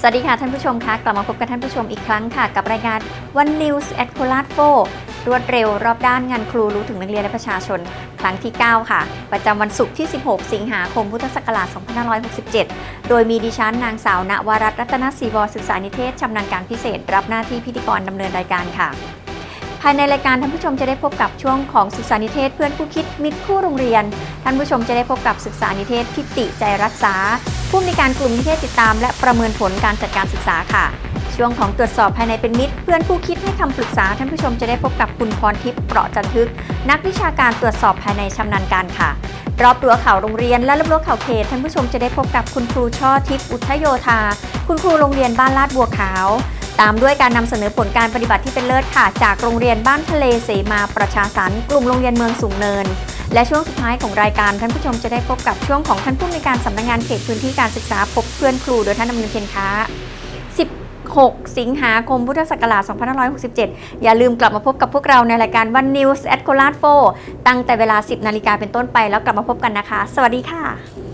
สวัสดีค่ะท่านผู้ชมคะกลับมาพบกับท่านผู้ชมอีกครั้งค่ะ กับรายการ One News at c o l a d 4รวดเร็วรอบด้านงานครูรู้ถึงนักเรียนและประชาชน ครั้งที่ 9 ค่ะ ประจำวันศุกร์ที่ 16 สิงหาคมพุทธศักราช 2567 โดยมีดิฉันนางสาวนวรัตน์รัตนศรีวรศึกษานิเทศชำนาญการพิเศษ รับหน้าที่พิธีกรดำเนินรายการค่ะภายในรายการท่านผู้ชมจะได้พบกับช่วงของศึกษานิเทศเพื่อนผู้คิดมิตรคู่โรงเรียน ท่านผู้ชมจะได้พบกับศึกษานิเทศทิติใจรักษา ผู้อำนวยการกลุ่มนิเทศติดตาม และประเมินผลการจัดการศึกษาค่ะ ช่วงของตรวจสอบภายในเป็นมิตร เพื่อนผู้คิดให้คำปรึกษาท่านผู้ชมจะได้พบกับคุณพรทิพย์เปราะจันทึก นักวิชาการตรวจสอบภายในชำนาญการค่ะ รอบรั้วเขาวโรงเรียนและรอบรั้วเขาวเขตท่านผู้ชมจะได้พบกับคุณครูช่อทิพย์อุทยโยธา คุณครูโรงเรียนบ้านลาดบัวขาว ตามด้วยการนำเสนอผลการปฏิบัติที่เป็นเลิศค่ะ จากโรงเรียนบ้านทะเลเสมาประชาสรรค์กลุ่มโรงเรียนเมืองสูงเนิน และช่วงสุดท้ายของรายการท่านผู้ชมจะได้พบกับช่วงของท่านผู้ในการสำนักงานเขตพื้นที่การศึกษาพบเพื่อนครูโดยท่านดำเนินเพียรค้า16สิงหาคมพุทธศักราช 2567 อย่าลืมกลับมาพบกับพวกเราในรายการ One News at c o l a d 4ตั้งแต่เวลา 10 นาฬิกาเป็นต้นไปแล้วกลับมาพบกันนะคะ สวัสดีค่ะ